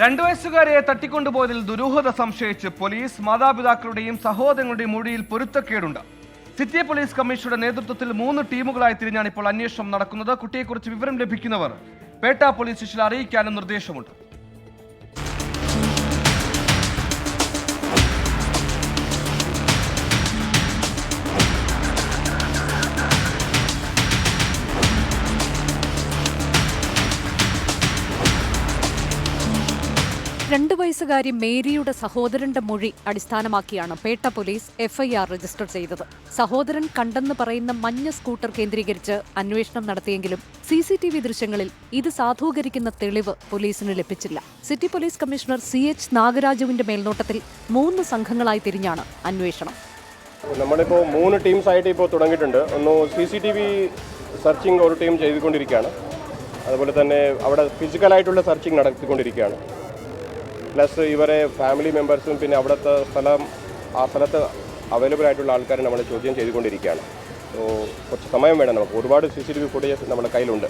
രണ്ടു വയസ്സുകാരിയെ തട്ടിക്കൊണ്ടുപോയതിൽ ദുരൂഹത സംശയിച്ച് പോലീസ് മാതാപിതാക്കളുടെയും സഹോദരങ്ങളുടെയും മൊഴിയിൽ പൊരുത്തക്കേടുണ്ട്. സിറ്റി പോലീസ് കമ്മീഷണറുടെ നേതൃത്വത്തിൽ മൂന്ന് ടീമുകളായി തിരിഞ്ഞാണ് ഇപ്പോൾ അന്വേഷണം നടക്കുന്നത്. കുട്ടിയെക്കുറിച്ച് വിവരം ലഭിക്കുന്നവർ പേട്ട പോലീസ് സ്റ്റേഷനിൽ അറിയിക്കാനും നിർദ്ദേശമുണ്ട്. രണ്ടു വയസ്സുകാരി മേരിയുടെ സഹോദരന്റെ മൊഴി അടിസ്ഥാനമാക്കിയാണ് പേട്ട പോലീസ് എഫ്ഐആർ രജിസ്റ്റർ ചെയ്തത്. സഹോദരൻ കണ്ടെന്ന് പറയുന്ന മഞ്ഞ സ്കൂട്ടർ കേന്ദ്രീകരിച്ച് അന്വേഷണം നടത്തിയെങ്കിലും സി ദൃശ്യങ്ങളിൽ ഇത് സാധൂകരിക്കുന്ന തെളിവ് പോലീസിന് ലഭിച്ചില്ല. City police commissioner C H നാഗരാജുവിന്റെ മേൽനോട്ടത്തിൽ മൂന്ന് സംഘങ്ങളായി തിരിഞ്ഞാണ് അന്വേഷണം. നമ്മളിപ്പോ മൂന്ന് ടീംസ് ആയിട്ട് ഇപ്പോൾ തുടങ്ങിയിട്ടുണ്ട്. ഒന്ന് C C T V searching ഒരു ടീം ചെയ്തുകൊണ്ടിരിക്കുകയാണ്. അതുപോലെ തന്നെ അവിടെ ഫിസിക്കലായിട്ടുള്ള സെർച്ചിങ് നടത്തിക്കൊണ്ടിരിക്കുകയാണ്. പ്ലസ് ഇവരെ ഫാമിലി മെമ്പേഴ്സും പിന്നെ അവിടുത്തെ സ്ഥലം ആ സ്ഥലത്ത് അവൈലബിൾ ആയിട്ടുള്ള ആൾക്കാരെ നമ്മൾ ചോദ്യം ചെയ്തുകൊണ്ടിരിക്കുകയാണ്. കുറച്ച് സമയം വേണം നമുക്ക്. ഒരുപാട് സി സി ടി വി നമ്മുടെ കയ്യിലുണ്ട്.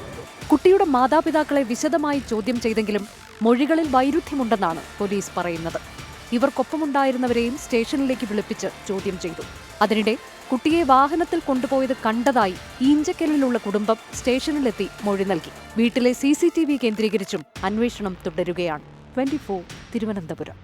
കുട്ടിയുടെ മാതാപിതാക്കളെ വിശദമായി ചോദ്യം ചെയ്തെങ്കിലും മൊഴികളിൽ വൈരുദ്ധ്യമുണ്ടെന്നാണ് പോലീസ് പറയുന്നത്. ഇവർക്കൊപ്പമുണ്ടായിരുന്നവരെയും സ്റ്റേഷനിലേക്ക് വിളിപ്പിച്ച് ചോദ്യം ചെയ്തു. അതിനിടെ കുട്ടിയെ വാഹനത്തിൽ കൊണ്ടുപോയത് കണ്ടതായി ഈഞ്ചക്കലിലുള്ള കുടുംബം സ്റ്റേഷനിലെത്തി മൊഴി നൽകി. വീട്ടിലെ സി കേന്ദ്രീകരിച്ചും അന്വേഷണം തുടരുകയാണ്. ട്വന്റി തിരുവനന്തപുരം